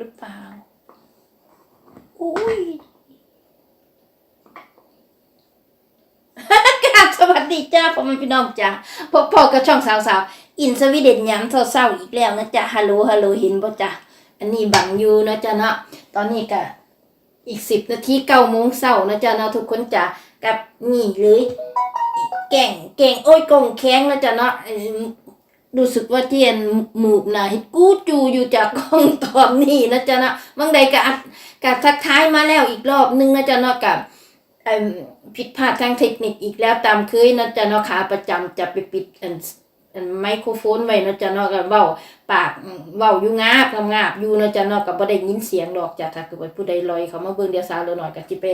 หรือเปล่า อุ้ยกับสวัสดีจ้าพ่อแม่พี่น้องจ้าพบพ่อกับช่องสาวๆ อินสวีเดนย้ำเศร้าๆอีกแล้วนะจ้าฮัลโหลฮัลโหลเห็นบ่จ้าอันนี้บังยูนะจ้าเนาะตอนนี้ก็อีกสิบนาทีเก้าโมงเศร้านะจ้าเนาะทุกคนจ้ากับนี่เลยแก่งแก่งโอ้ยกงแข้งนะจ้าเนาะ รู้สึกว่าเทียนหมูกนะเฮ็ดกูจูอยู่จากกล้องตอนนี้นะจ๊ะเนาะบางใดกัดก็ทักท้ายมาแล้วอีกรอบนึงนะจ๊ะเนาะกับผิดพลาดทางเทคนิคอีกแล้วตามเคยนะจ๊ะเนาะขาประจำจะไปปิดอันไมโครโฟนไว้นะจ๊ะเนาะก็เว้าปากเว้าอยู่งาบงาบอยู่นะจ๊ะเนาะก็บ่ได้ยินเสียงดอกจ้ะถ้าเกิดว่าผู้ใดลอยเขามาเบิ่งเดียวสาวเราหน่อยก็สิไป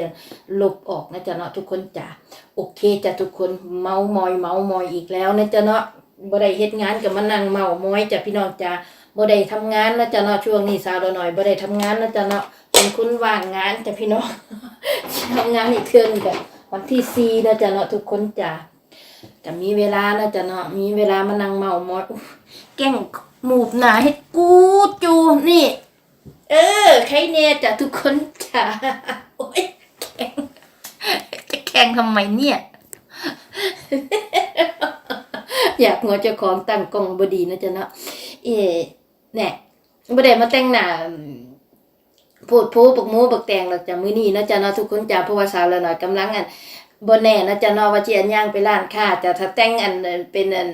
ลบออกนะจ๊ะเนาะทุกคนจ้ะโอเคจ้ะทุกคนเมามอยเมามอยอีกแล้วนะจ๊ะเนาะ บ่ได้เฮ็ดงานก็มานั่งเมามอยจ้ะพี่น้องจ้ะบ่ได้ทำงานนะจ๊ะเนาะช่วงนี้สาวเราหน่อยบ่ได้ทำงานนะจ๊ะเนาะเป็นคนว่างงานจ้ะพี่น้องทำงานอีกเครื่องกับวันที่สี่นะจ๊ะเนาะทุกคนจ้ะจะมีเวลานะจ๊ะเนาะมีเวลามานั่งเมามอยอุ๊ยแก้งหมูบหนาให้กูจูนี่ เออใครเนี่ยจ้ะทุกคนจ้ะโอ้ยแข่งจะแข่งทำไมเนี่ย อยากหัวเจ้าของตั้งกล้องบดีนะจ๊ะเนาะเอ๋เนี่ยบ่ได้มาแต่งหน้าพูดพูปักหมูปักแตงหลักจากมื้อนี้นะจ๊ะเนาะทุกคนจ้าเพราะว่าสาวละหน่อยกำลังอันบ่แน่นะจ๊ะเนาะว่าสิอันย่างไปร้านค้าจะถ้าแต่งอันเป็นอัน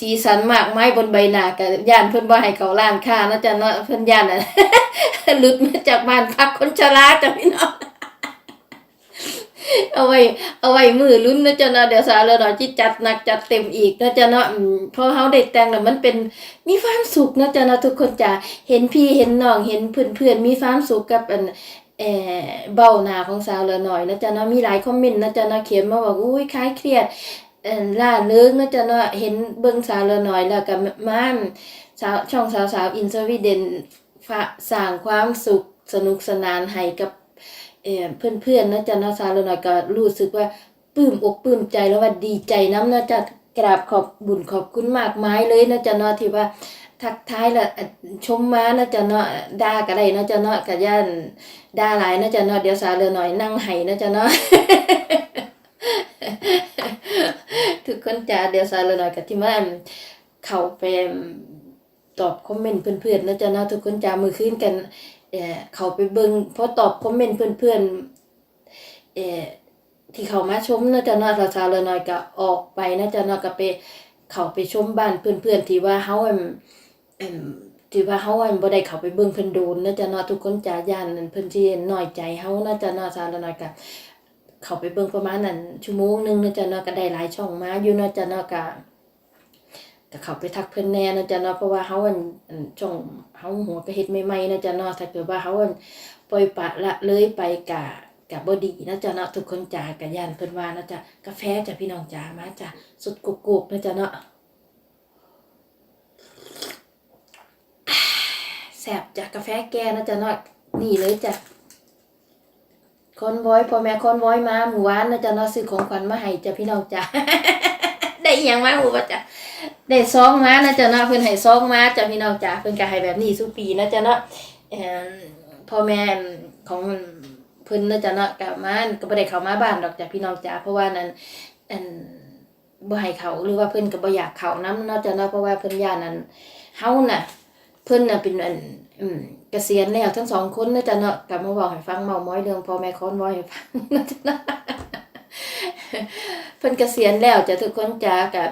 สีสันมากไม้บนใบหน้าก็ย่านเพิ่นบ่ให้เขาร้านค้านะจ๊ะเนาะเพิ่นย่านอันหลุดมาจากบ้านพักคนชราจ้ะพี่น้อง เอาไว้ เอาไว้มือลุ้นนะจ๊ะเนาะเดี๋ยวสาวละหน่อยจิจัดหนักจัดเต็มอีกนะจ๊ะเนาะอืมเพราะเฮาได้แต่งแล้วมันเป็นมีความสุขนะจ๊ะเนาะทุกคนจ้าเห็นพี่เห็นน้องเห็นเพื่อนๆมีความสุขกับอันเออเบ้าหน้าของสาวละหน่อยนะจ๊ะเนาะมีหลายคอมเมนต์นะจ๊ะเนาะเขียนมาบอกอุ้ยคล้ายเครียดเออล่าเริงนะจ๊ะเนาะเห็นเบิ่งสาวละหน่อยแล้วก็มาสาวช่องสาวสาวอินสวีเดนฝาสร้างความสุขสนุกสนานให้กับ เออเพื่อนๆนะจ๊ะนาะสาวละหน่อยก็รู้สึกว่าปลื้มอกปลื้มใจแล้วว่าดีใจน้ำนะจ๊ะกราบขอบบุญขอบคุณมากมายเลยนะจ๊ะเนาะที่ว่าทักทายละชมมานะจ๊ะเนาะด่าก็ได้นะจ๊ะเนาะกะย่านด่าหลายนะจ๊ะเนาะเดี๋ยวสาเหลือหน่อยนั่งไห้นะจ๊ะเนาะทุกคนจ้าเดี๋ยวสาเหลือหน่อยก็ที่มาเข้าไปตอบคอมเมนต์เพื่อนๆนะจ๊ะเนาะทุกคนจ้ามือคืนกัน เออเขาไปเบิ่งพอตอบคอมเมนต์เพื่อนๆเอ่อที่เขามาชมนะจ๊ะเนาะสาวเลือหน่อยก็ออกไปนะจ๊ะเนาะก็ไปเขาไปชมบ้านเพื่อนๆที่ว่าเฮาอันเอมที่ว่าเฮาอันบ่ได้เขาไปเบิ่งเพิ่นโดนนะจ๊ะเนาะทุกคนจ้าย่านเพิ่นสิน้อยใจเฮานะจ๊ะเนาะซาละน้อยก็เขาไปเบิ่งประมาณนั้นชั่วโมงหนึงนะจ๊ะเนาะก็ได้หลายช่องมาอยู่นาะจ๊ะเนาะก็ ก็เข้าไปทักเพิ่นแน่นะจ๊ะเนาะเพราะว่าเฮาอันอั่นช่องเฮาหัวก็เฮ็ดใหม่ๆนะจ๊ะเนาะถ้าเกิดว่าเฮาอันปล่อยปละละเลยไปกะกะบ่ดีนะจ๊ะเนาะทุกคนจ้ากะย่านเพิ่นว่านะจ๊ะกาแฟจ้ะพี่น้องจ้ามาจ้ะสุดกุกๆนะจ๊ะเนาะแสบจากกาแฟแกนะจ๊ะเนาะนี่เลยจ้ะคอนวอยพ่อแม่คอนวอยมาหมู่วานนะจ๊ะเนาะซื้อของขวัญมาให้จ้ะพี่น้องจ้ะได้อหยังมาหมูว่าจ้ะ ได้ซองมานะจ๊ะเนาะเพิ่นให้ซองมาจ้ะพี่น้องจ้ะเพิ่นก็ให้แบบนี้ทุกปีนะจ๊ะเนาะพ่อแม่ของเพิ่นนะจ๊ะเนาะก็มาก็บ่ได้เข้ามาบ้านดอกจ้ะพี่น้องจ้ะเพราะว่านั้นอันบ่ให้เขาหรือว่าเพิ่นก็บ่อยากเขานำเนาะจ้ะเนาะเพราะว่าเพิ่นย่านนั้นเฮาน่ะ เพิ่นน่ะเป็นอันอืมเกษียณแล้วทั้งสองคนนะจ๊ะเนาะกลับมาบอกให้ฟังเมาม้อยเรื่องพ่อแม่ค้อนว้อยให้ฟังนะจ๊ะเนาะเพิ่นเกษียณแล้วจ้ะทุกคนจ้ากับ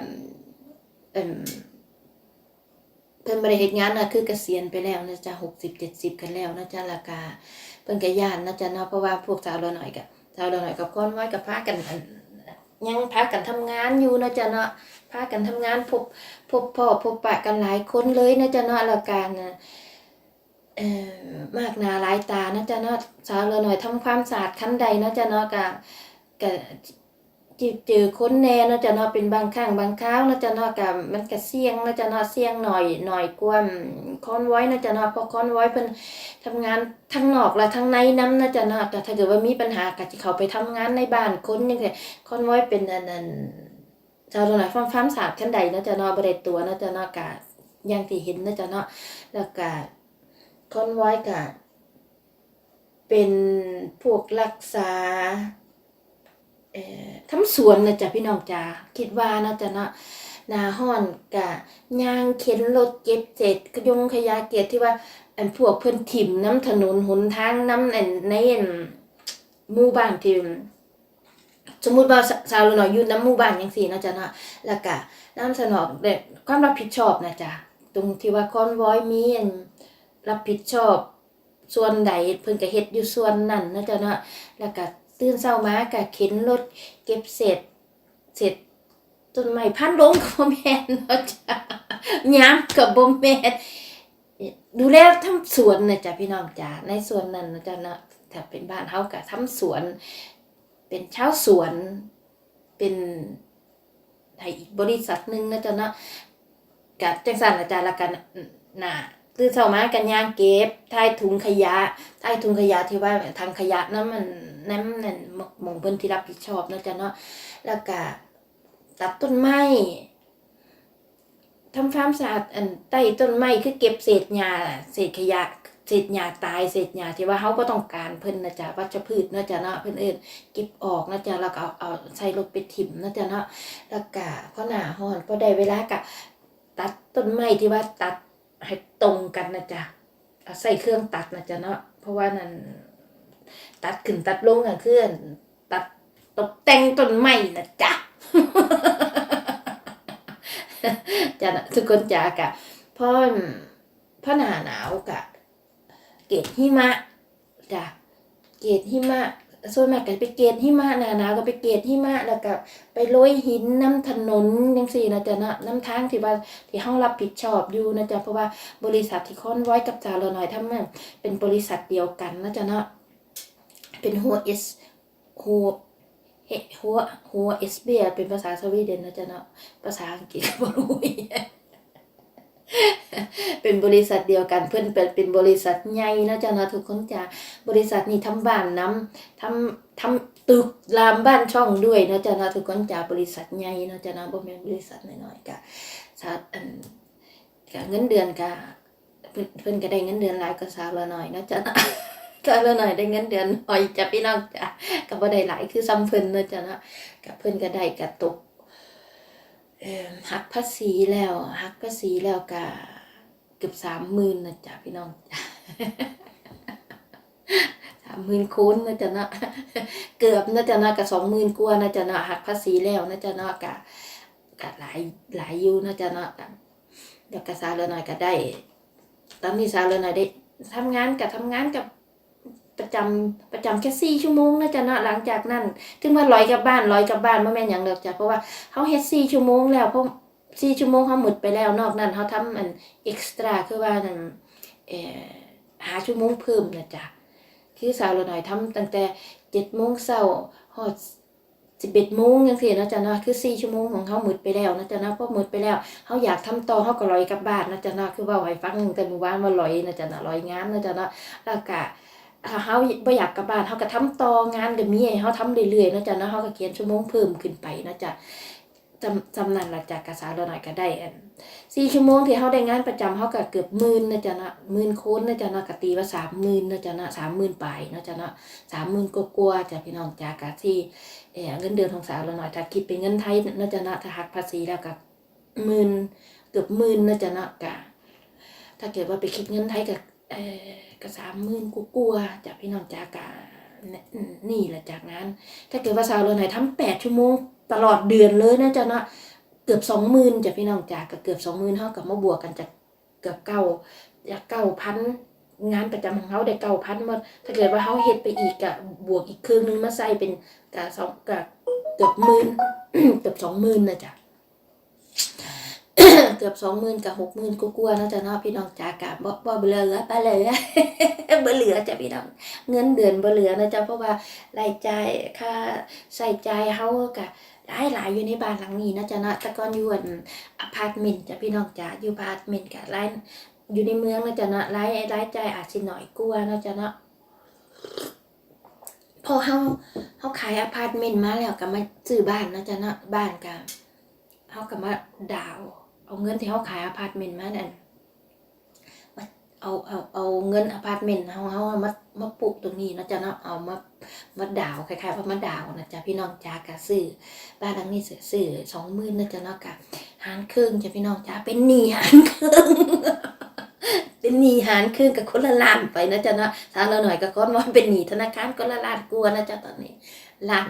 เพิ่นบ่ได้เฮ็ดงานนะคือเกษียณไปแล้วนะจ๊ะ60 70กันแล้วนะจ๊ะราคาเพิ่นก็ย่านนะจ๊ะเนาะเพราะว่าพวกสาวเราหน่อยก็สาวเราหน่อยกับค้อนว้อยกับพากันอันยังพากันทำงานอยู่นะจ๊ะเนาะพากันทำงานพบพบพ่อพบปะกันหลายคนเลยนะจ๊ะเนาะแล้วกานะเอ่อมากหนาหลายตานะจ๊ะเนาะสาวเราหน่อยทำความสะอาดขั้นใดนะจ๊ะเนาะกะกะ จิเจอคนแน่นะจ๊ะเนาะเป็นบางครั้งบางคราวนะจ๊ะเนาะกะมันก็เสี่ยงนะจ๊ะเนาะเสี่ยงหน่อยหน่อยกว่าคอนไว้นะจ๊ะเนาะพราะคอนไว้เพิ่นทำงานทั้งนอกและทั้งในนํนะจ๊ะเนาะแต่ถ้าเกิดว่ามีปัญหาก็สิเขาไปทำงานในบ้านคนจังซี่คอนไว้เป็นอันนั้นชาวตรงไหนฟ้ามฟ้ามสาบขั้นใดนะจ๊ะเนาะบริเตัวนะจ๊ะเนาะกะอย่างที่เห็นนะจ๊ะเนาะแล้วก็คอนไว้กะเป็นพวกรักษา ทำสวนนะจ๊ะพี่น้องจ๋าคิดว่านะจ๊ะเนาะนาห้อนกะยางเข็นรถเก็บเศษกระยงขยะเกียรที่ว่าอันพวกเพิ่อนถิ่มน้ำถนนหนทางน้ำอันในหมู่บ้านที่สมมุติว่าสาวหน่อยอยู่น้ำหมู่บ้านจังซี่นาะจ๊ะเนาะแล้วก็น้ำสนองเด็ความรับผิดชอบนะจ๊ะตรงที่ว่าคอนวอยมีอันรับผิดชอบส่วนใดเพิ่นก็เฮ็ดอยู่ส่วนนั้นนะจ๊ะเนาะแล้วก็ ตื่นเช้ามาก็เข็นรถเก็บเศษเศษต้นไม้พันลงก็บ่แม่นเนาะจ๊ะยามก็บ่แม่นดูแลทำสวนนะจ๊ะพี่น้องจ๋าในสวนนั้นนะจ๊ะเนาะถ้าเป็นบ้านเฮาก็ทำสวน เป็นชาวสวนเป็นให้อีกบริษัทหนึ่งนะจ๊ะเนาะกับจังสันนะจ๊ะแล้วกันน่ะตื่นเช้ามากันย่างเก็บทายถุงขยะทายถุงขยะที่ว่าทางขยะนั้นมัน นั้นนั่นหมองเพิ่นที่รับผิดชอบนะจ๊ะเนาะแล้วก็ตัดต้นไม้ทำความสะอาดอันใต้ต้นไม้คือเก็บเศษหญ้าเศษขยะเศษหญ้าตายเศษหญ้าที่ว่าเขาก็ต้องการเพิ่นนะจ๊ะวัชพืชนะจ๊ะเนาะเพิ่นเอิ้นเก็บออกนะจ๊ะแล้วก็เอาเอาใส่รถไปถิ่มนะจ๊ะเนาะแล้วก็พอหน้าร้อนพอได้เวลาก็ตัดต้นไม้ที่ว่าตัดให้ตรงกันนะจ๊ะเอาใส่เครื่องตัดนะจ๊ะเนาะเพราะว่านั่น ตัดขึ้นตัดลงอะคืออันตัดตกแต่งต้นไม้นะจ๊ะจ้ะทุกคนจ้ากะเพราะเพราะหนาหนาวกะ เกตหิมะจ้ะเกตหิมะส่วนมากก็ไปเกตหิมะหนาหนาวก็ไปเกตหิมะแล้วก็ไปโรยหินน้ำถนนจังซี่นะจ๊ะนะน้ำทางที่ว่าที่เฮารับผิดชอบอยู่นะจ๊ะเพราะว่าบริษัทที่คอนไว้กับจาเราหน่อยทำมันเป็นบริษัทเดียวกันนะจ๊ะเนาะ เป็นหัวเอสหัวเฮหัวหัวเอสเบียเป็นภาษาสวีเดนนะจ๊ะเนาะภาษาอังกฤษบ่รู้เป็นบริษัทเดียวกันเพื่อนเป็นเป็นบริษัทใหญ่นะจ๊ะนะทุกคนจ้ะบริษัทนี้ทำบ้านน้ำทำทำตึกรามบ้านช่องด้วยนะจ๊ะนะทุกคนจ้ะบริษัทใหญ่นะจ๊ะนะบ่แม่นบริษัทน้อยๆกะสาอันกะเงินเดือนกะเพิ่นเพิ่นก็ได้เงินเดือนหลายกว่าสาวละหน่อยนะจ๊ะนะ สาวละหน่อยได้เงินเดือนหน้อยจ้ะพี่น้องจ้ะก็บ่ได้หลายคือซ้ำเพิ่นนะจ๊ะนะกะเพิ่นก็ได้กะตกหักภาษีแล้วหักภาษีแล้วก็เกือบสามหมื่นนะจ๊ะพี่น้องจ้ะสามหมื่นคูณนะจ๊ะนาะเกือบนะจ๊ะนาะกับสองหมื่นกว่านะจ๊ะนาะหักภาษีแล้วนะจ๊ะนะกะกะหลายหลายยูนะจ๊ะนาะกะเดี๋ยวกะสาเลยหน่อยก็ได้ ตอนนี้สาเลยหน่อยได้ทำงานกับทำงานกับ ประจำประจำแค่สี่ชั่วโมงนะจ๊ะเนาะหลังจากนั้น ถึงว่าลอยกลับบ้านลอยกลับบ้านบ่แม่นหยังเดอกจ้ะเพราะว่าเฮาเฮ็ด4ชั่วโมงแล้วเพราะ4ชั่วโมงเฮาหมดไปแล้วนอกนั้นเฮาทำอันเอ็กซ์ตร้าคือว่านั่นเออหาชั่วโมงเพิ่มนะจ๊ะคือสาวเราหน่อยทำตั้งแต่7โมงเช้าฮอด11โมงจังซี่นะจ๊ะเนาะคือ4ชั่วโมงของเฮาหมดไปแล้วนะจ๊ะเนาะพอหมดไปแล้วเฮาอยากทำต่อเฮาก็ลอยกลับบ้านนะจ๊ะเนาะคือว่าให้ฟังตั้งแต่เมื่อวานว่าลอยนะจ๊ะเนาะลอยงานนะจ๊ะเนาะแล้วก็ ถ้าเฮาบ่อยากกลับบ้านเฮาก็ทำต่องานก็มีให้เฮาทำเรื่อยๆนะจ้ะเนาะเฮาก็เขียนชั่วโมงเพิ่มขึ้นไปนะจ้ะจำจำนั้นล่ะจ้ะกระสาเราหน่อยก็ได้อัน4ชั่วโมงที่เฮาได้งานประจำเฮาก็เกือบหมื่นนะจ้ะนะหมื่นคนนะจ้ะนะกตีว่า30,000นนะจ้ะนะ30,000ปลายเนาะจ้ะเนาะ30,000กว่าๆจ้ะพี่น้องจ้ะกะที่เออเงินเดือนของสาวเราหน่อยถ้าคิดเป็นเงินไทยนะจ้ะนะถ้าหักภาษีแล้วก็หมื่นเกือบหมื่นนะจ้ะนะกะถ้าเกิดว่าไปคิดเงินไทยก็เออ ก็สามหมื่นกูกลัวจากพี่น้องจากานี่แหละจากนั้น ถ้าเกิดว่าสาวเรือนไหนทำแปดชั่วโมงตลอดเดือนเลยนะจ๊ะเนาะเกือบสองหมื่นจากพี่น้องจากก็เกือบสองหมื่นเท่ากับมาบวกกันจากเกือบเก้าจากเก้าพันงานประจำของเขาได้เก้าพันหมดถ้าเกิดว่าเขาเฮ็ดไปอีกกะบวกอีกครึ่งนึงมาใส่เป็นกะสองกะเกือบหมื่นเกือบสองหมื่นนะจ๊ะ เกือบสองหมื่นกับหกหมื่นกูกลัวนะจ๊ะเนาะพี่น้องจากะบ่บ่เหลือไปเลยบ่เหลือจ้ะพี่น้องเงินเดือนบ่เหลือนะจ๊ะเพราะว่ารายจ่ายค่าใส่จ่าเฮาก็หลายหลายอยู่ในบ้านหลังนี้นะจ๊ะเนาะแต่ก่อนอยู่อันอพาร์ตเมนต์จ้ะพี่น้องจ้ะอยู่อพาร์ตเมนต์ก็หลายอยู่ในเมืองนะจ๊ะเนาะรายรายจ่ายอาจสิน้อยกว่านะจ๊ะเนาะพอเฮาเฮาขายอพาร์ตเมนต์มาแล้วก็มาซื้อบ้านนะจ๊ะเนาะบ้านก็เฮาก็มาดาว เอาเงินที่เฮาขายอพาร์ตเมนต์มานั่นเอาเอาเอาเงินอพาร์ตเมนต์เฮาเฮามามาปลูกตรงนี้นะจ๊ะเนาะเอามามะดาวคล้ายๆว่ามะดาวนะจ๊ะพี่น้องจ้ากะซื้อบ้านหลังนี้ซื้อซื้อสองหมื่นนะจ๊ะเนาะกะหารครึ่งจ้ะพี่น้องจ้าเป็นหนี้หารครึ่งเป็นหนี้หารครึ่งกับคนละล้านไปนะจ๊ะเนาะถ้าเราหน่อยก็ก้อนว่าเป็นหนี้ธนาคารก็ละล้านกลัวนะจ๊ะตอนนี้ล้าน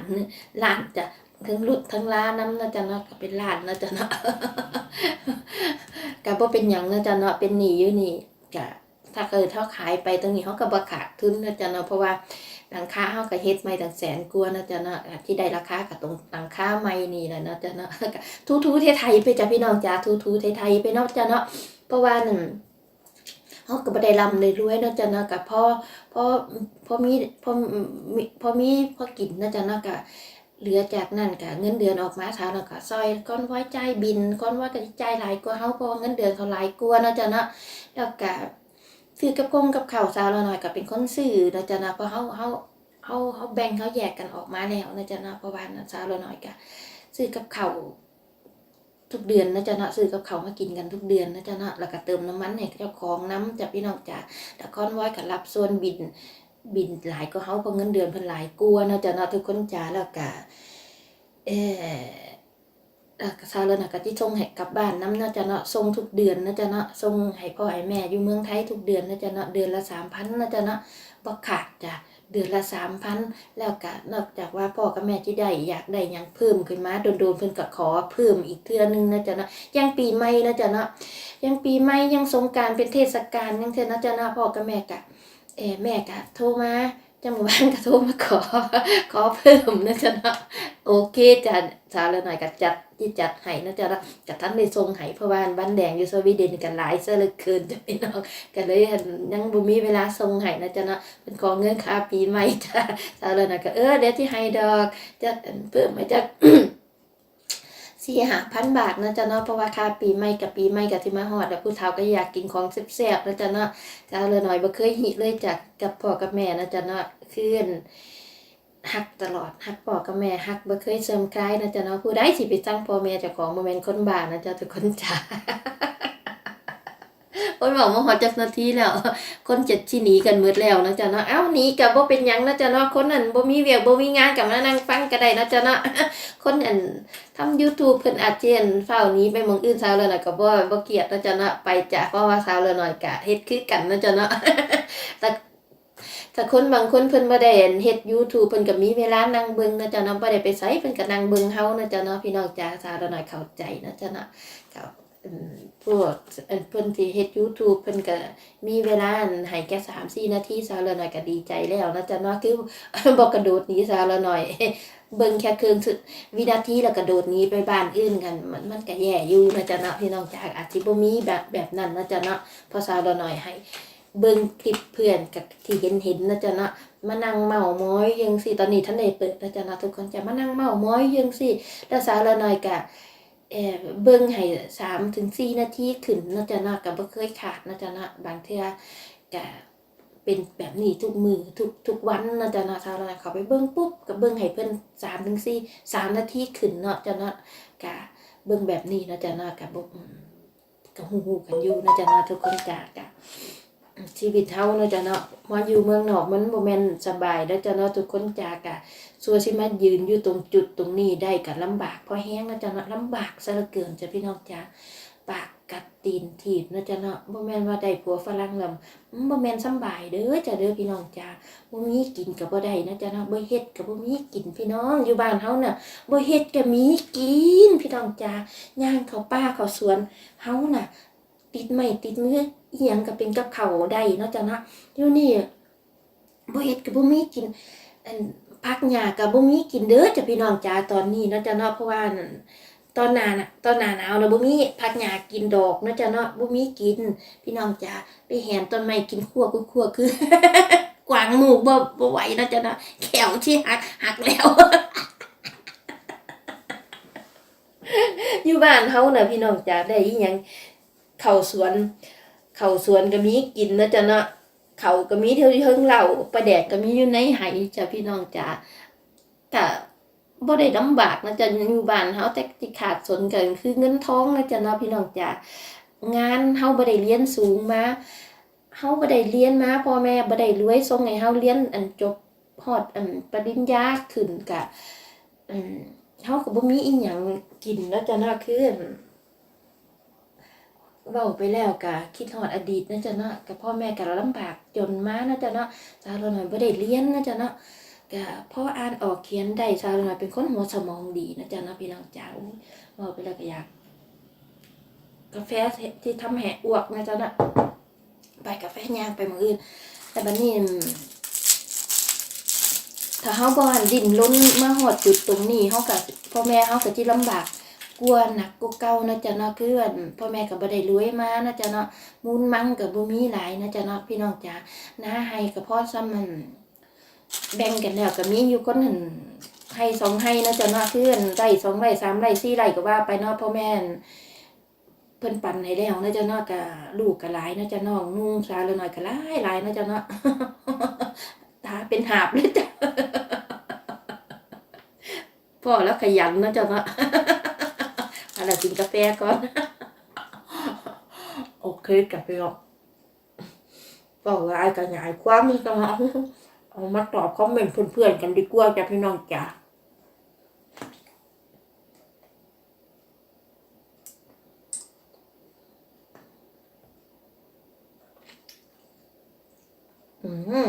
ล้านจ้ะ ทั้งรุดทั้งล้านน้ำนะจ๊ะเนาะก็เป็นล้านนะจ๊ะเนาะก็บ่เป็นหยังนะจ๊ะเนาะเป็นหนี้อยู่นี่ก็ถ้าเกิดเท่าขายไปตรงนี้เขาก็บ่ขาดทุนนะจ๊ะเนาะเพราะว่าหลังคาเขาก็เฮ็ดใหม่ตั้งแสนกว่านะจ๊ะเนาะที่ได้ราคาก็ตรงหลังคาใหม่นี่แหละนะจ๊ะเนาะก็ทูๆไทยๆไปจ้ะพี่น้องจ้าทูๆไทยๆไปเนาะจ๊ะเนาะเพราะว่าหนึ่งเขาก็บ่ได้ร่ำเลยรวยนะจ๊ะเนาะก็พอพอพอมีพอมีพอมีพอกินนะจ๊ะเนาะก็ เหลือจากนั้นก็เงินเดือนออกมาเท่านั้นก็ซอยก้อนไว้จ่ายบินก้อนว่าก็สิจ่ายหลายกว่าเฮาเพราะเงินเดือนเขาหลายกว่าเนาะจ้ะเนาะแล้วก็ซื้อกับกงกับข้าวสาวเราหน่อยก็เป็นคนซื้อเนาะจ้ะเนาะเพราะเฮาเฮาเฮาเฮาแบ่งเขาแยกกันออกมาแล้วเนาะจ้ะเนาะเพราะว่าสาวเราหน่อยก็ซื้อกับข้าวทุกเดือนนะจ๊ะเนาะซื้อกับข้าวมากินกันทุกเดือนนะจ๊ะเนาะแล้วก็เติมน้ำมันให้เจ้าของน้ำจ้ะพี่น้องจ้ะแล้วก้อนไว้ก็รับส่วนบิน บินหลายก็เฮาเพราะเงินเดือนเพิ่นหลายกลัวเนาะจ้ะเนาะทุกคนจ้าแล้วก็เออแล้วก็ซาเลนะก็ที่ส่งให้กลับบ้านน้ำเนาะจะเนาะส่งทุกเดือนนะจะเนาะส่งให้พ่อให้แม่อยู่เมืองไทยทุกเดือนนะจะเนาะเดือนละสามพันนะจะเนาะบ่ขาดจ้ะเดือนละสามพันแล้วก็นอกจากว่าพ่อกับแม่ที่ได้อยากได้ยังเพิ่มขึ้นมาโดนๆเพิ่นก็ขอเพิ่มอีกเทื่อนึงนะจะเนาะยังปีใหม่นะจะเนาะยังปีใหม่ยังสงการเป็นเทศกาลยังเทนะจะเนาะพ่อกับแม่ก็ เอแม่ก็โทรมาจังหมู่บ้านก็โทรมาขอ ขอเพิ่มนะจะเนาะโอเคจ้ะสาวละหน่อยก็จัดที่จัดให้นะจ๊ะแล้วจัดท่านได้ทรงให้เพราะว่าบ้านแดงอยู่สวีเดนกันหลายเสื้อเหลือเกินจะพี่น้องก็เลยยังบ่มีเวลาทรงให้นะจ๊ะนาะเป็นของเงินค่าปีใหม่จ้ะสาวละหน่อยก็เออเดี๋ยวที่ให้ดอกจะเพิ่มมาจาก สี่หาพันบาทนะจ๊ะเนาะเพราะว่าค่าปีใหม่กับปีใหม่กับที่มาฮอดแล้วผู้เฒ่าก็อยากกินของแซ่บๆนะจ๊ะเนาะสาเลยหน่อยบ่เคยหิเลยจากกับพ่อกับแม่นะจ๊ะเนาะคืนฮักตลอดฮักพ่อกับแม่ฮักบ่เคยเสริมกายนะจ๊ะเนาะผู้ใดสิไปตั้งพ่อแม่เจ้าของโมเมนต์คนบ้านะจ๊ะทุกคนจ้า โอ้ยบอกมาฮอจักนาทีแล้ว คนเจ็ดที่หนีกันหมดแล้วนะจ๊ะเนาะเอ้าหนีก็บ่เป็นยังนะจ๊ะเนาะคนนั้นบ่มีเวียกบ่มีงานก็มานั่งฟังก็ได้นะจ๊ะเนาะคนอันทำ YouTube เพิ่นอาจจะเห็นเฝ้านี้ไปมองอื่นสาวแล้วน่ะก็บ่บ่เกลียดนะจ๊ะเนาะไปจ้ะเพราะว่าสาวแล้วหน่อยก็เฮ็ดคือกันนะจ๊ะเนาะแต่แต่คนบางคนเพิ่นบ่ได้เฮ็ด YouTube เพิ่นก็มีเวลานั่งเบิ่งนะจ๊ะเนาะบ่ได้ไปไสเพิ่นก็นั่งเบิ่งเฮานะจ๊ะเนาะพี่น้องจ้าสาวแล้วหน่อยเข้าใจนะจ๊ะเนาะ พวกเพิ่นที่เฮ็ด YouTube เพิ่นก็มีเวลาให้แค่3-4นาทีสาวล้วหน่อยก็ดีใจแล้วนะจ๊ะเนาะคือบ่กกระโดดหนีสาวล้วหน่อย เบิ่งแค่ครึ่งสึวินาทีแล้วก็โดดหนี้ไปบ้านอื่นกัน มันมันก็แย่อยู่นะจ๊ะเนาะพี่น้องจ้าอาจสิบ่มีแบบแบบนั้นนะจ๊ะเนาะพอสาวเราหน่อยให้เบิ่งคลิปเพื่อนกับที่เห็นเห็นนะจ๊ะเนาะมานั่งเมาม้อยยังสิตอนนี้ท่านได้เปิดนะจ๊ะเนาะทุกคนจะมานั่งเมาม้อยยังสิแล้วสาวเราหน่อยก็ เออเบิ่งให้สามถึงสี่นาทีขึ้นนะจ๊ะเนาะกับ่เคยขาดนะจ๊ะเนาะบางเทื่อก็เป็นแบบนี้ทุกมือทุกทุกวันนะจ๊ะเนาะสาวเราเขาไปเบิ่งปุ๊บก็เบิ่งให้เพิ่นสามถึงสี่สามนาทีขึ้นเนาะจ๊ะนาะก็เบิ่งแบบนี้นะจ๊ะนาะก็บ่อืมก็ฮู้ๆกันอยู่นะจ๊ะนาะทุกคนจ้าก็ ชีวิตเฮาเนาะจ้ะเนาะมาอยู่เมืองนอกมันบ่แม่นสบายแล้วจ้ะเนาะทุกคนจากะสัวสิมายืนอยู่ตรงจุดตรงนี้ได้ก็ลำบากเพราะแห้งนะจ้ะเนาะลำบากซะเหลือเกินจ้ะพี่น้องจ้าปากกัดตีนถีบนะจ้ะเนาะบ่แม่นว่าได้ผัวฝรั่งลำอืมบ่แม่นสำบายเด้อจ้ะเด้อพี่น้องจ้าบ่มีกินก็บ่ได้นะจ้ะเนาะบ่เฮ็ดก็บ่มีกินพี่น้องอยู่บ้านเฮาน่ะบ่เฮ็ดก็มีกินพี่น้องจ้าย่างเข้าป่าเข้าสวนเฮาน่ะ ติดไม่ติดมือ อีหยังก็เป็นกับเขาได้นาะจ้ะนะเดี๋ยวนี้บ่เฮ็ดก็บ่มีกินอันผักหญ้าก็บ่มีกินเด้อจ้ะพี่น้องจ๋าตอนนี้นาะจ้ะนะเพราะว่าตอนหน้านะตอนหนาหนาวน่ะบ่มีผักหญ้ากินดอกนาะจ้ะเนาะบ่มีกิน พี่น้องจ๋าไปแหนต้นไม้กินคั่วคั่วคือกวางหมูบ่บ่ไหวนาะจ้ะเนาะแขวที่หักหักแล้ว อยู่บ้านเฮาน่ะพี่น้องจ๋าได้อีหยังเข้าสวน เข้าสวนก็มีกินนะจ๊ะเนาะเขาก็มีเท่าเทิงเหล่าปลาแดกก็มีอยู่ในไหจ้ะพี่น้องจ๋าก็บ่ได้ลำบากนะจ๊ะอยู่บ้านเฮาแต่ที่ขาดสนกันคือเงินท้องนะจ๊ะเนาะพี่น้องจ๋างานเฮาบ่ได้เรียนสูงมาเฮาบ่ได้เรียนมาพ่อแม่บ่ได้รวยส่งให้เฮาเรียนอันจบฮอดอันปริญญาขึ้นกะอันเฮาก็บ่มีอีหยังกินแล้วจ้ะเนาะคืออัน เว้าไปแล้วกะคิดฮอดอดีตนะจ้ะเนาะกับพ่อแม่ก็ลำบากจนมานะจ้ะเนาะสาวเราหน่อยบ่ได้เรียนนะจ้ะเนาะก็พ่ออ่านออกเขียนได้สาวเราหน่อยเป็นคนหัวสมองดีนะจ้ะเนาะพี่น้องจ๋าอุ๊ยเว้าไปแล้วก็อยากกาแฟที่ทำแหอ้วกนะจ๊ะเนาะไปกาแฟยางไปมืออื่น แต่บัดนี้ถ้าเฮาบ่หันดิ้นรนมาฮอดจุดตรงนี้เฮาก็พ่อแม่เฮาก็สิลำบาก กลัวหนักกว่าเก่านะจ๊ะเนาะคือว่าพ่อแม่ก็บ่ได้รวยมานะจ๊ะเนาะมูลมั่งก็บ่มีหลายนะจ๊ะเนาะพี่น้องจ๋านาให้ก็พอซ้ำมันแบ่งกันแล้วก็มีอยู่คนหนึ่งให้สองให้นะจ๊ะเนาะคือนไร่สองไร่สามไร่สี่ไร่ก็ว่าไปเนาะพ่อแม่เพิ่นปั่นให้แล้วนะจ๊ะเนาะกะลูกกะหลายนะจ๊ะน้องนุ่งสาเลยหน่อยกะหลายหลายนะจ๊ะเนาะตาเป็นหาบเลยจ้ะพ่อแล้วขยันนะจ๊ะเนาะ อะไรกินกาแฟก่อน โอเคกาแฟออกบอกว่าไอ้กันใหญ่ความมันก็เอาเอามาตอบคอมเมนต์เพื่อนๆกันดีกว่าจ้ะพี่น้องจ้ะอืม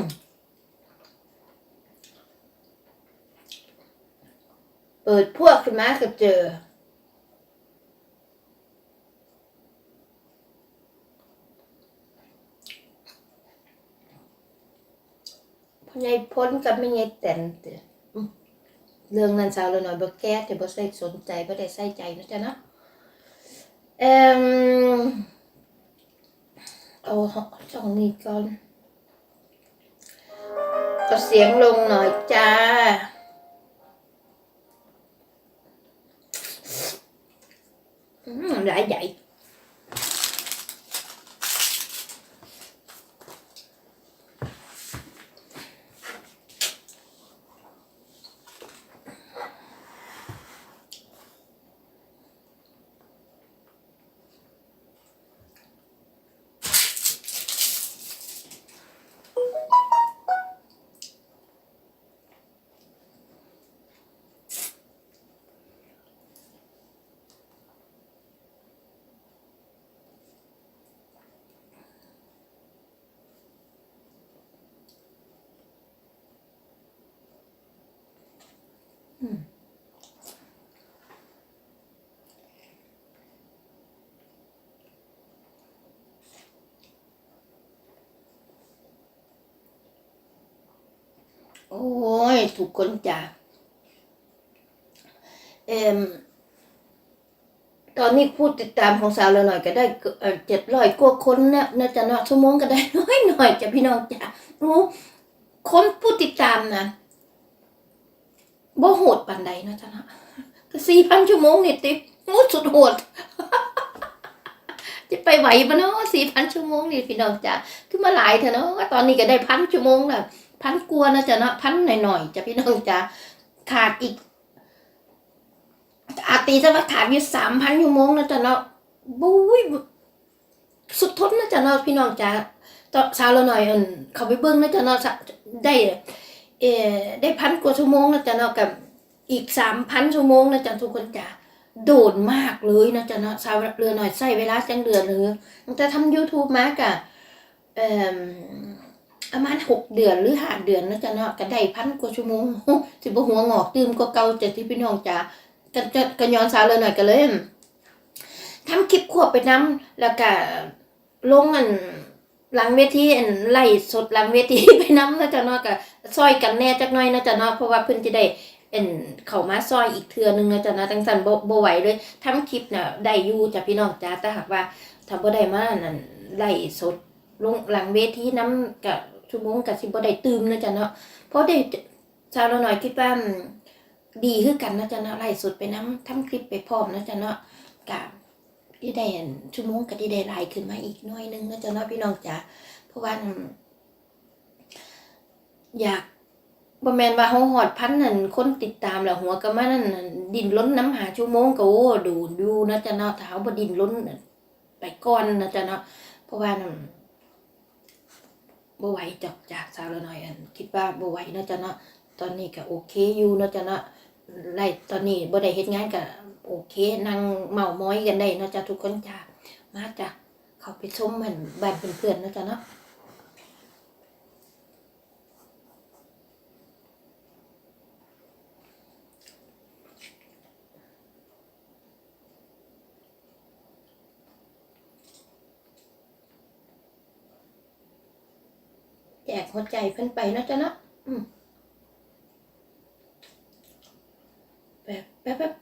เปิดพวกขึ้นมาก็เจอ พ่อใหญ่พ้นกับไม่ใหญ่แต่นเเรื่องนั้นสาวเราหน่อยบ่แก้แต่บ่ใส่สนใจบ่ได้ใส่ใจนะจ๊ะเนาะเอ่มเอาช่องนี้ก่อนก็เสียงลงหน่อยจ้าหลายใหญ่ โอ้ย ถูกคนจ้าเอ่มตอนนี้พูดติดตามของสาวเราหน่อยก็ได้เจ็ดร้อยกว่าคนเนี่ยน่าจะนาะชั่วโมงก็ได้น้อยหน่อยจ้ะพี่น้องจ้าโอ้คนผู้ติดตามนะ บ่โหดปานใดเนาะจ้ะเนาะก็สี่พันชั่วโมงนี่ติโอ้สุดโหดจะไปไหวปะเนาะสี่พันชั่วโมงนี่พี่น้องจ้าคือมาหลายเถอะเนาะตอนนี้ก็ได้พันชั่วโมงแล้วพันกลัวนะจ๊ะเนาะพันหน่อยๆจะพี่น้องจะขาดอีกอาตีจะว่าขาดอยู่สามพันชั่วโมงนะจ๊ะเนาะบุ้ยสุดทนนะจ๊ะเนาะพี่น้องจ้าต่อสาวเราหน่อยอันเขาไปเบิ้งนะจ๊ะเนาะได้ เออได้พันกว่าชั่วโมงนะจ๊ะเนาะกับอีกสามพันชั่วโมงนะจ๊ะทุกคนจ้าโดดมากเลยนะจ๊ะเนาะสาวเรือหน่อยใส่เวลาจังเดือนเลยตั้งแต่ทำ YouTube มากะเอ่อประมาณหกเดือนหรือห้าเดือนนะจ๊ะเนาะก็ได้พันกว่าชั่วโมงสิบหัวงอกตื่มกว่าเก่าจากที่พี่น้องจ๋ากันจะกันย้อนสาวเลยหน่อยก็เลยทำคลิปควบไปนํแล้วก็ลงอันหลังเวทีอันไล่สดหลังเวทีไปนํนะจ๊ะเนาะก็ ซอยกันแน่จักหน่อยนะจ๊ะเนาะเพราะว่าเพิ่นจะได้เอ็นเข้ามาซอยอีกเทื่อนึงนะจ๊ะนะจังซั่นบ่บ่ไหวเลยทำคลิปน่ะได้อยู่จ้ะพี่น้องจ๋าแต่หากว่าถ้าบ่ได้มานั่นไล่สดลงหลังเวทีน้ำกับชั่วโมงกับสิบ่ได้ตื่มนะจ๊ะเนาะเพราะได้ชาวเราหน่อยคิดว่าดีคือกันนะจ๊ะเนาะไล่สดไปน้ำทำคลิปไปพร้อมนะจ๊ะเนาะกับที่ได้อันชั่วโมงก็ที่ได้ไล่ขึ้นมาอีกน้อยนึงนะจ๊ะเนาะพี่น้องจ๋าเพราะว่า อยากบ่แมนว่าเฮาฮอดพันนั่นคนติดตามแล้วหัวก็มานั่นดินล้นน้ำหาชั่วโมงก็โอ้ดูดูนะจ๊ะเนาะถ้าเฮาบ่ดินล้นไปก่อนนะจ๊ะเนาะเพราะว่านั่นบ่ไหวจอกจากสาวละหน่อยอันคิดว่าบ่ไหวนะจ้ะเนาะตอนนี้ก็โอเคอยู่นะจ้ะเนาะไล่ตอนนี้บ่ได้เฮ็ดงานก็โอเคนั่งเมาม้อยกันได้นะจ้ะทุกคนจ้ะมาจ้ะเข้าไปชมมันบ้านเพื่อนๆนะจ้ะเนาะ หัวใจเพิ่นไปนะจ้ะเนาะอืมแบบแบบแบบ